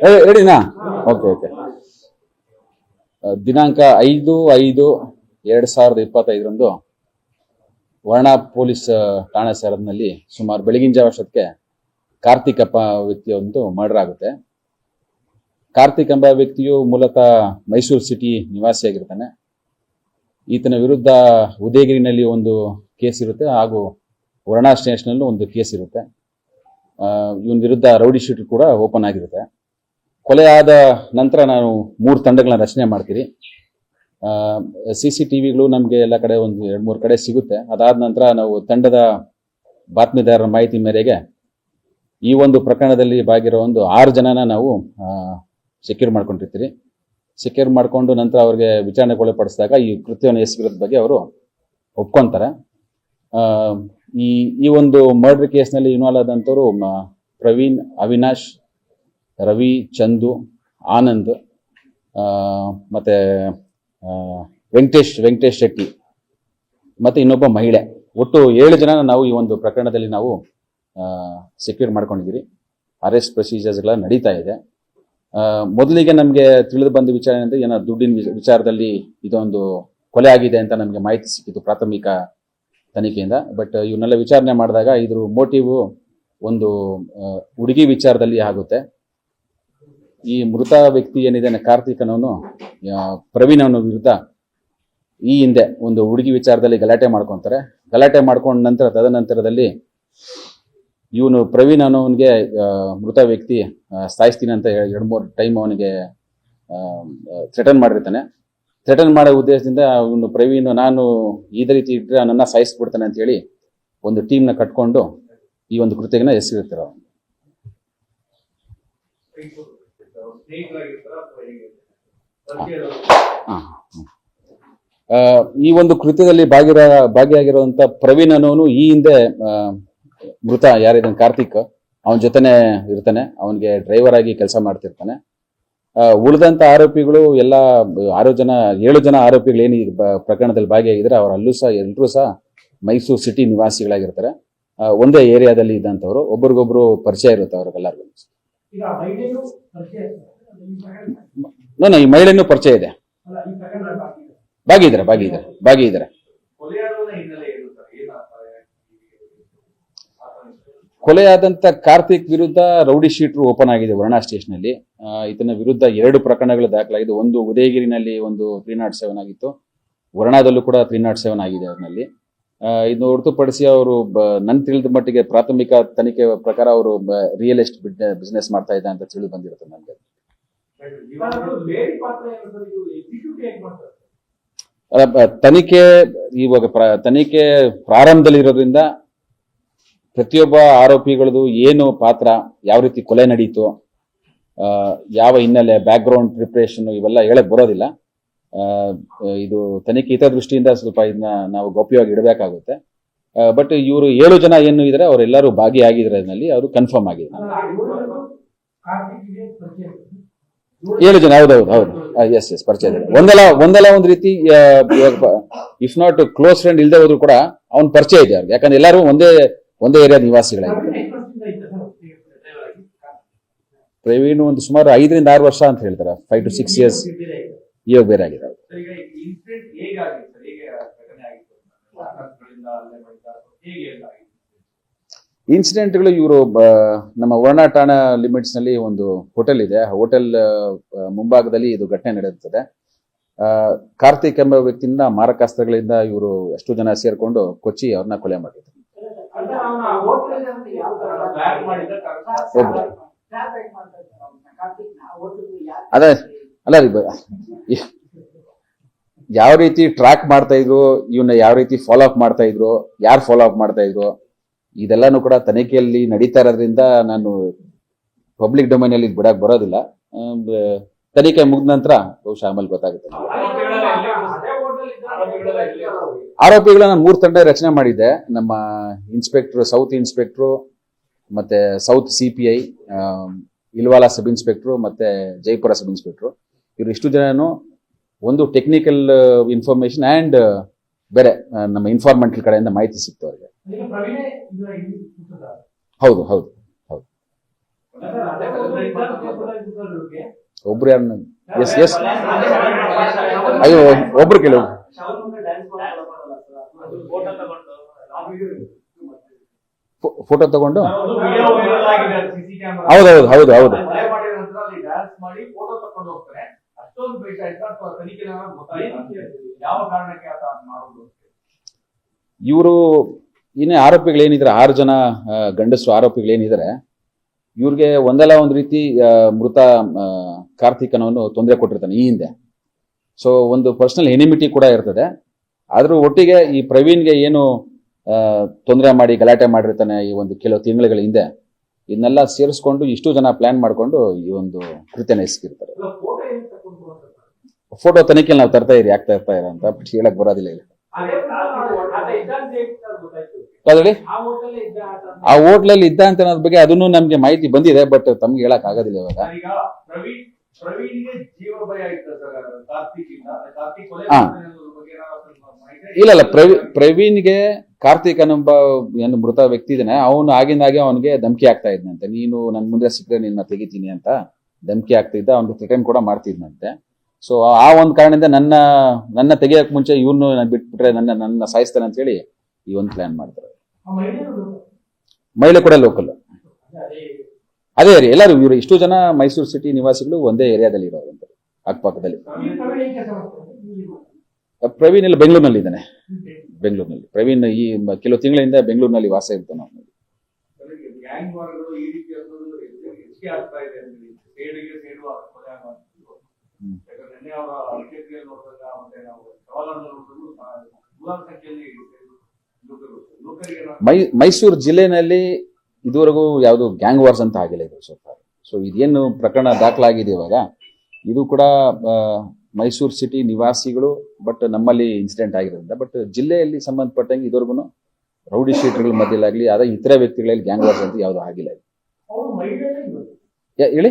ರೆಡಿನಾ okay okay ದಿನಾಂಕ ಐದು ಐದು, ಎರಡ್ ಸಾವಿರದ ಇಪ್ಪತ್ತೈದರಂದು ವರ್ಣ ಪೊಲೀಸ್ ಠಾಣೆ ಸರಹದ್ನಲ್ಲಿ ಸುಮಾರು ಬೆಳಗಿನ ಜಾವ ಅಷ್ಟೊತ್ತಿಗೆ ಕಾರ್ತಿಕ್ ಎಂಬ ವ್ಯಕ್ತಿಯ ಒಂದು ಮರ್ಡರ್ ಆಗುತ್ತೆ. ಕಾರ್ತಿಕ್ ಎಂಬ ವ್ಯಕ್ತಿಯು ಮೂಲತಃ ಮೈಸೂರು ಸಿಟಿ ನಿವಾಸಿಯಾಗಿರ್ತಾನೆ ಈತನ ವಿರುದ್ಧ ಉದಯಗಿರಿನಲ್ಲಿ ಒಂದು ಕೇಸ್ ಇರುತ್ತೆ ಹಾಗೂ ವರ್ಣ ಸ್ಟೇಷನಲ್ಲೂ ಒಂದು ಕೇಸ್ ಇರುತ್ತೆ. ಇವನ ವಿರುದ್ಧ ರೌಡಿ ಶೀಟ್ ಕೂಡ ಓಪನ್ ಆಗಿರುತ್ತೆ. ಕೊಲೆ ಆದ ನಂತರ ನಾನು ಮೂರು ತಂಡಗಳನ್ನ ರಚನೆ ಮಾಡ್ತೀನಿ. ಸಿ ಸಿ ಟಿ ವಿಗಳು ನಮಗೆ ಎಲ್ಲ ಕಡೆ ಒಂದು ಎರಡು ಮೂರು ಕಡೆ ಸಿಗುತ್ತೆ. ಅದಾದ ನಂತರ ನಾವು ತಂಡದ ಬಾತ್ಮಿದಾರರ ಮಾಹಿತಿ ಮೇರೆಗೆ ಈ ಒಂದು ಪ್ರಕರಣದಲ್ಲಿ ಭಾಗಿರೋ ಒಂದು ಆರು ಜನನ ನಾವು ಸೆಕ್ಯೂರ್ ಮಾಡ್ಕೊಂಡಿರ್ತೀವಿ ಸೆಕ್ಯೂರ್ ಮಾಡಿಕೊಂಡು ನಂತರ ಅವ್ರಿಗೆ ವಿಚಾರಣೆಗೊಳಪಡಿಸಿದಾಗ ಈ ಕೃತ್ಯವನ್ನು ಎಸಗಿರೋದ್ರ ಬಗ್ಗೆ ಅವರು ಒಪ್ಕೊಂತಾರೆ. ಈ ಈ ಒಂದು ಮರ್ಡರ್ ಕೇಸ್ನಲ್ಲಿ ಇನ್ವಾಲ್ವ್ ಆದಂಥವ್ರು ಪ್ರವೀಣ್, ಅವಿನಾಶ್ ರವಿ, ಚಂದು, ಆನಂದ್ ಮತ್ತು ವೆಂಕಟೇಶ್ ವೆಂಕಟೇಶ್ ಶೆಟ್ಟಿ, ಮತ್ತೆ ಇನ್ನೊಬ್ಬ ಮಹಿಳೆ. ಒಟ್ಟು ಏಳು ಜನ ನಾವು ಈ ಒಂದು ಪ್ರಕರಣದಲ್ಲಿ ನಾವು ಸೆಕ್ಯೂರ್ ಮಾಡ್ಕೊಂಡಿದ್ದೀರಿ. ಅರೆಸ್ಟ್ ಪ್ರೊಸೀಜರ್ಸ್ಗಳ ನಡೀತಾ ಇದೆ. ಮೊದಲಿಗೆ ನಮಗೆ ತಿಳಿದು ಬಂದ ವಿಚಾರ ಏನಂದ್ರೆ, ಏನೋ ದುಡ್ಡಿನ ವಿಚಾರದಲ್ಲಿ ಇದೊಂದು ಕೊಲೆ ಆಗಿದೆ ಅಂತ ನಮಗೆ ಮಾಹಿತಿ ಸಿಕ್ಕಿತು ಪ್ರಾಥಮಿಕ ತನಿಖೆಯಿಂದ. ಬಟ್ ಇವನ್ನೆಲ್ಲ ವಿಚಾರಣೆ ಮಾಡಿದಾಗ ಇದ್ರ ಮೋಟಿವ್ ಒಂದು ಹುಡುಗಿ ವಿಚಾರದಲ್ಲಿ ಆಗುತ್ತೆ. ಈ ಮೃತ ವ್ಯಕ್ತಿ ಏನಿದೆ ಕಾರ್ತಿಕನವನು ಪ್ರವೀಣ್ ಅವನ ವಿರುದ್ಧ ಈ ಹಿಂದೆ ಒಂದು ಹುಡುಗಿ ವಿಚಾರದಲ್ಲಿ ಗಲಾಟೆ ಮಾಡ್ಕೊಂತಾರೆ. ಗಲಾಟೆ ಮಾಡ್ಕೊಂಡ ನಂತರ, ತದನಂತರದಲ್ಲಿ ಇವನು ಪ್ರವೀಣ್ ಅನ್ನೋವನಿಗೆ ಮೃತ ವ್ಯಕ್ತಿ ಸಾಯಿಸ್ತೀನಿ ಅಂತ ಎರಡು ಮೂರು ಟೈಮ್ ಅವನಿಗೆ ಥ್ರೆಟನ್ ಮಾಡಿರ್ತಾನೆ. ಥ್ರೆಟನ್ ಮಾಡೋ ಉದ್ದೇಶದಿಂದ ಅವನು ಪ್ರವೀಣ್, ನಾನು ಇದೇ ರೀತಿ ಇಟ್ಟರೆ ನನ್ನ ಸಾಯಿಸ್ಬಿಡ್ತಾನೆ ಅಂತ ಹೇಳಿ ಒಂದು ಟೀಮ್ನ ಕಟ್ಕೊಂಡು ಈ ಒಂದು ಕೃತ್ಯನ ಎಸಗಿರ್ತಾರೆ ಅವನು. ಈ ಒಂದು ಕೃತ್ಯದಲ್ಲಿ ಭಾಗಿರ ಭಾಗಿಯಾಗಿರುವಂತ ಪ್ರವೀಣ್ ಅನ್ನೋನು ಈ ಹಿಂದೆ ಮೃತ. ಯಾರಿದ್ದಾನೆ ಕಾರ್ತಿಕ್. ಅವನ ಜೊತೆನೆ ಇರ್ತಾನೆ. ಅವನಿಗೆ ಡ್ರೈವರ್ ಆಗಿ ಕೆಲಸ ಮಾಡ್ತಿರ್ತಾನೆ. ಉಳಿದಂತ ಆರೋಪಿಗಳು ಎಲ್ಲ ಆರು ಜನ ಏಳು ಜನ ಆರೋಪಿಗಳು ಏನು ಈ ಪ್ರಕರಣದಲ್ಲಿ ಭಾಗಿಯಾಗಿದ್ರೆ ಅವ್ರು ಅಲ್ಲೂ ಸಹ ಎಲ್ಲರೂ ಸಹ ಮೈಸೂರು ಸಿಟಿ ನಿವಾಸಿಗಳಾಗಿರ್ತಾರೆ. ಒಂದೇ ಏರಿಯಾದಲ್ಲಿ ಇದ್ದಂಥವ್ರು. ಒಬ್ರಿಗೊಬ್ರು ಪರಿಚಯ ಇರುತ್ತೆ ಅವ್ರಿಗೆಲ್ಲರಿಗೂ. ಮಹಿಳೆಯು ಈ ಮಹಿಳೆಯನ್ನು ಪರಿಚಯ ಇದೆ. ಅಲ್ಲ ಈ ಪ್ರಕರಣ ಬಾಕಿ ಇದೆ. ಭಾಗಿದ್ದಾರೆ ಭಾಗಿದ್ದಾರೆ ಭಾಗಿದ್ದಾರೆ ಕೊಲೆಯಾಡುವುದರ ಹಿನ್ನೆಲೆ ಏನು ಸರ್ ಏನಾಗ್ತಾರೆ ಕೊಲೆಯಾದಂತ ಕಾರ್ತಿಕ್ ವಿರುದ್ಧ ರೌಡಿ ಶೀಟ್ರು ಓಪನ್ ಆಗಿದೆ ವರ್ಣಾ ಸ್ಟೇಷನ್ ಅಲ್ಲಿ ಇದನ್ನ ವಿರುದ್ಧ ಎರಡು ಪ್ರಕರಣಗಳು ದಾಖಲಾಗಿದೆ. ಒಂದು ಉದಯಗಿರಿನಲ್ಲಿ ಒಂದು ತ್ರೀ ನಾಟ್ ಸೆವೆನ್ ಆಗಿತ್ತು. ವರ್ಣಾದಲ್ಲೂ ಕೂಡ ತ್ರೀ ನಾಟ್ ಸೆವೆನ್ ಆಗಿದೆ ಅವ್ರಲ್ಲಿ. ಇದನ್ನು ಹೊರತುಪಡಿಸಿ ಅವರು ನನ್ ತಿಳಿದ ಮಟ್ಟಿಗೆ ಪ್ರಾಥಮಿಕ ತನಿಖೆ ಪ್ರಕಾರ ಅವರು ರಿಯಲ್ ಎಸ್ಟೇಟ್ ಬಿಸ್ನೆಸ್ ಮಾಡ್ತಾ ಇದ್ದ ಅಂತ ತಿಳಿದು ಬಂದಿರುತ್ತೆ ನನಗೆ. ತನಿಖೆ ಇವಾಗ ತನಿಖೆ ಪ್ರಾರಂಭದಲ್ಲಿ ಇರೋದ್ರಿಂದ ಪ್ರತಿಯೊಬ್ಬ ಆರೋಪಿಗಳದು ಏನು ಪಾತ್ರ ಯಾವ ರೀತಿ ಕೊಲೆ ನಡೀತು ಯಾವ ಹಿನ್ನೆಲೆ ಬ್ಯಾಕ್ ಗ್ರೌಂಡ್ ಪ್ರಿಪ್ರೇಷನ್ ಇವೆಲ್ಲ ಹೇಳಕ್ ಬರೋದಿಲ್ಲ. ಇದು ತನಿಖೆ ಹಿತದೃಷ್ಟಿಯಿಂದ ಸ್ವಲ್ಪ ಇದನ್ನ ನಾವು ಗೌಪ್ಯವಾಗಿ ಇಡಬೇಕಾಗುತ್ತೆ. ಬಟ್ ಇವರು ಏಳು ಜನ ಏನು ಇದ್ದಾರೆ ಅವರೆಲ್ಲರೂ ಭಾಗಿಯಾಗಿದ್ದಾರೆ ಅದರಲ್ಲಿ ಅವರು ಕನ್ಫರ್ಮ್ ಆಗಿದೆ ಅಲ್ಲ ಏಳು. ಜನ ಹೌದೌದು ಹೌದು ಎಸ್ ಎಸ್ ಪರಿಚಯ ಒಂದಲ್ಲ ಒಂದಲ್ಲ ಒಂದು ರೀತಿ ಇಫ್ ನಾಟ್ ಕ್ಲೋಸ್ ಫ್ರೆಂಡ್ ಇಲ್ಲದೆ ಹೋದ್ರು ಕೂಡ ಅವ್ನ ಪರಿಚಯ ಇದೆ ಅವ್ರಿಗೆ. ಯಾಕಂದ್ರೆ ಎಲ್ಲರೂ ಒಂದೇ ಒಂದೇ ಏರಿಯಾದ ನಿವಾಸಿಗಳಾಗಿದ್ದಾರೆ ಪ್ರವೀಣ್ ಒಂದು ಸುಮಾರು ಐದರಿಂದ ಆರು ವರ್ಷ ಅಂತ ಹೇಳ್ತಾರೆ. Five to six years. ಇವಾಗ ಬೇರೆ ಆಗಿದೆ ಹೇಗೆ ಘಟನೆ ಆಗಿತ್ತು ಆಕಾಶಗಳಿಂದ ಅಲ್ಲೇ ಮಾಡಿದ್ದಾರೆ ಹೇಗೆ ಎಲ್ಲ ಆಗಿತ್ತು ಇನ್ಸಿಡೆಂಟ್ಗಳು ಇವರು ನಮ್ಮ ವರ್ಣ ಠಾಣಾ ಲಿಮಿಟ್ಸ್ನಲ್ಲಿ ಒಂದು ಹೋಟೆಲ್ ಇದೆ. ಹೋಟೆಲ್ ಮುಂಭಾಗದಲ್ಲಿ ಇದು ಘಟನೆ ನಡೆಯುತ್ತದೆ. ಕಾರ್ತಿಕ್ ಎಂಬ ವ್ಯಕ್ತಿಯಿಂದ ಮಾರಕಾಸ್ತ್ರಗಳಿಂದ ಇವರು ಎಷ್ಟು ಜನ ಸೇರಿಕೊಂಡು ಕೊಚ್ಚಿ ಅವ್ರನ್ನ ಕೊಲೆ ಮಾಡಿದ್ರು. ಅದೇ, ಅಲ್ಲ, ರೀ ಯಾವ ರೀತಿ ಟ್ರ್ಯಾಕ್ ಮಾಡ್ತಾ ಇದ್ರು ಇವನ್ನ ಯಾವ ರೀತಿ ಫಾಲೋ ಅಪ್ ಮಾಡ್ತಾ ಇದ್ರು, ಯಾರು ಫಾಲೋ ಅಪ್ ಮಾಡ್ತಾ ಇದ್ರು ಇದೆಲ್ಲಾನು ಕೂಡ ತನಿಖೆಯಲ್ಲಿ ನಡೀತಾ ಇರೋದ್ರಿಂದ ನಾನು ಪಬ್ಲಿಕ್ ಡೊಮೈನ್ ಅಲ್ಲಿ ಬಿಡಕ್ ಬರೋದಿಲ್ಲ. ತನಿಖೆ ಮುಗಿದ ನಂತರ ಬಹುಶಃ ಆಮೇಲೆ ಗೊತ್ತಾಗುತ್ತೆ? ಆರೋಪಿಗಳನ್ನ ಮೂರು ತಂಡ ರಚನೆ ಮಾಡಿದ್ದೆ. ನಮ್ಮ ಇನ್ಸ್ಪೆಕ್ಟರ್ ಸೌತ್ ಇನ್ಸ್ಪೆಕ್ಟ್ರು ಮತ್ತೆ ಸೌತ್ ಸಿ ಪಿ ಐ ಇಲ್ವಾಲ ಸಬ್ ಇನ್ಸ್ಪೆಕ್ಟ್ರು ಮತ್ತೆ ಜೈಪುರ ಸಬ್ ಇನ್ಸ್ಪೆಕ್ಟ್ರು ಇವರು ಇಷ್ಟು ಜನನು ಒಂದು ಟೆಕ್ನಿಕಲ್ ಇನ್ಫಾರ್ಮೇಶನ್ ಆ್ಯಂಡ್ ಬೇರೆ ನಮ್ಮ ಇನ್ಫಾರ್ಮೆಂಟಲ್ ಕಡೆಯಿಂದ ಮಾಹಿತಿ ಸಿಕ್ತು ಅವರಿಗೆ. ಹೌದು ಹೌದು ಹೌದು. ಒಬ್ರು ಯಾರನ್ನ ಎಸ್ ಎಸ್. ಅಯ್ಯೋ ಒಬ್ರು ಕೆಲವು ಫೋಟೋ ತಗೊಂಡು ತಗೊಂಡು? ಹೌದೌದು ಹೌದು ಹೌದು ಮಾಡಿ ಫೋಟೋ ತಕೊಂಡು ಹೋಗ್ತಾರೆ. ಅಷ್ಟೊಂದು ಯಾವ ಕಾರಣಕ್ಕೆ ಆತ ಮಾಡೋದು ಇವರು ಇನ್ನೇ ಆರೋಪಿಗಳೇನಿದ್ದಾರೆ ಆರು ಜನ ಗಂಡಸು ಆರೋಪಿಗಳು ಆರೋಪಿಗಳೇನಿದ್ದಾರೆ ಇವ್ರಿಗೆ ಒಂದಲ್ಲ ಒಂದು ರೀತಿ ಮೃತ ಕಾರ್ತಿಕ್ ಕಾರ್ತಿಕನವನು ತೊಂದರೆ ಕೊಟ್ಟಿರ್ತಾನೆ ಈ ಹಿಂದೆ. ಸೊ ಒಂದು ಪರ್ಸನಲ್ ಎನಿಮಿಟಿ ಕೂಡ ಇರ್ತದೆ. ಆದರೂ ಒಟ್ಟಿಗೆ ಈ ಪ್ರವೀಣ್ಗೆ ಏನು ತೊಂದರೆ ಮಾಡಿ ಗಲಾಟೆ ಮಾಡಿರ್ತಾನೆ ಈ ಒಂದು ಕೆಲವು ತಿಂಗಳುಗಳ ಹಿಂದೆ ಇದನ್ನೆಲ್ಲ ಸೇರಿಸ್ಕೊಂಡು ಇಷ್ಟು ಜನ ಪ್ಲಾನ್ ಮಾಡ್ಕೊಂಡು ಈ ಒಂದು ಕೃತ್ಯ ಎಸಗಿರ್ತಾರೆ ಅಲ್ಲ, ಫೋಟೋ ಏನ್ ತಗೊಂಡ್ರು ಅಂತ ಸರ್? ಫೋಟೋ ತನಿಖೆ ನಾವು ತರ್ತಾ ಇರಿ ಆಗ್ತಾ ಇರ್ತಾ ಇರ ಅಂತ ಬಿಟ್ಟು ಹೇಳಕ್ ಬರೋದಿಲ್ಲ ಇಲ್ಲಿ ಆ ಹೋಟ್ಲಲ್ಲಿ ಇದ್ದ ಅಂತ ಅನ್ನೋದ್ರ ಬಗ್ಗೆ ಅದನ್ನು ನಮ್ಗೆ ಮಾಹಿತಿ ಬಂದಿದೆ ಬಟ್ ತಮ್ಗೆ ಹೇಳಕ್ ಆಗೋದಿಲ್ಲ ಇವಾಗ. ಹಾ. ಇಲ್ಲ. ಇಲ್ಲ ಪ್ರವೀ ಪ್ರವೀಣ್ಗೆ ಕಾರ್ತಿಕ್ ಅನ್ನೊಬ್ಬ ಏನು ಮೃತ ವ್ಯಕ್ತಿ ಇದ್ದಾನೆ ಅವನು ಆಗಿಂದಾಗೆ ಅವನಿಗೆ ಧಮಕಿ ಆಗ್ತಾ ಇದ್ನಂತೆ. ನೀನು ನನ್ನ ಮುಂದೆ ಸಿಕ್ಕರೆ ನಿನ್ನ ತೆಗಿತೀನಿ ಅಂತ ಧಮಕಿ ಆಗ್ತಿದ್ದ ಅವ್ನಿಗೆ ಥ್ರೆಟನ್ ಕೂಡ ಮಾಡ್ತಿದ್ನಂತೆ. ಸೊ ಆ ಒಂದು ಕಾರಣದಿಂದ ನನ್ನ ನನ್ನ ತೆಗಿಯಕ್ ಮುಂಚೆ ಇವನು ಬಿಟ್ಬಿಟ್ರೆ ನನ್ನ ನನ್ನ ಸಾಯಿಸ್ತಾನೆ ಅಂತ ಹೇಳಿ ಈ ಒಂದು ಪ್ಲಾನ್ ಮಾಡ್ತಾರೆ. ಮಹಿಳೆ ಕೂಡ ಲೋಕಲ್ ಅದೇ ಏರಿಯಾ ಎಲ್ಲರೂ ಇವರು ಇಷ್ಟು ಜನ ಮೈಸೂರು ಸಿಟಿ ನಿವಾಸಿಗಳು ಒಂದೇ ಏರಿಯಾದಲ್ಲಿ ಇರೋದಂತ ಅಕ್ಕಪಕ್ಕದಲ್ಲಿ. ಪ್ರವೀಣ್ ಏನ್ ಕೆಲಸ ಮಾಡ್ತಾರೆ? ಇಲ್ಲಿ ಮಾಡ್ತಾರೆ. ಪ್ರವೀಣ್ ಇಲ್ಲಿ ಬೆಂಗಳೂರಿನಲ್ಲಿ ಇದ್ದಾನೆ. ಬೆಂಗಳೂರಿನಲ್ಲಿ. ಪ್ರವೀಣ್ ಈ ಕೆಲವು ತಿಂಗಳಿಂದ ಬೆಂಗಳೂರಿನಲ್ಲಿ ವಾಸ ಇರ್ತಾನೆ ಅವನು. ಗ್ಯಾಂಗ್ ವಾರ್ಗಳು ಈ ರೀತಿ ಯಾಕಂದ್ರೆ ನಿನ್ನೆ ಅವರ ಅಂತ್ಯಕ್ರಿಯೆ ನೋಡಿದಾಗ ಮತ್ತೆ ನಾವು ಸವಾಲನ್ನು ನೋಡಿದ್ರು ನೂರಾರು ಸಂಖ್ಯೆಯಲ್ಲಿ ಯುವಕರು ಮೈ ಮೈಸೂರು ಜಿಲ್ಲೆನಲ್ಲಿ ಇದುವರೆಗೂ ಯಾವುದು ಗ್ಯಾಂಗ್ ವಾರ್ಸ್ ಅಂತ ಆಗಿಲ್ಲ ಇದು ಸ್ವಲ್ಪ ಸೊ ಇದೇನು ಪ್ರಕರಣ ದಾಖಲಾಗಿದೆ ಇವಾಗ. ಇದು ಕೂಡ ಮೈಸೂರು ಸಿಟಿ ನಿವಾಸಿಗಳು ಬಟ್ ನಮ್ಮಲ್ಲಿ ಇನ್ಸಿಡೆಂಟ್ ಆಗಿರೋದ್ರಿಂದ ಬಟ್ ಜಿಲ್ಲೆಯಲ್ಲಿ ಸಂಬಂಧಪಟ್ಟಂಗೆ ಇದುವರೆಗೂ ರೌಡಿ ಶೀಟ್ಗಳ ಮಧ್ಯಲಾಗ್ಲಿ ಅದೇ ಇತರ ವ್ಯಕ್ತಿಗಳಲ್ಲಿ ಗ್ಯಾಂಗ್ ವಾರ್ಸ್ ಅಂತ ಯಾವುದು ಆಗಿಲ್ಲ ಹೇಳಿ.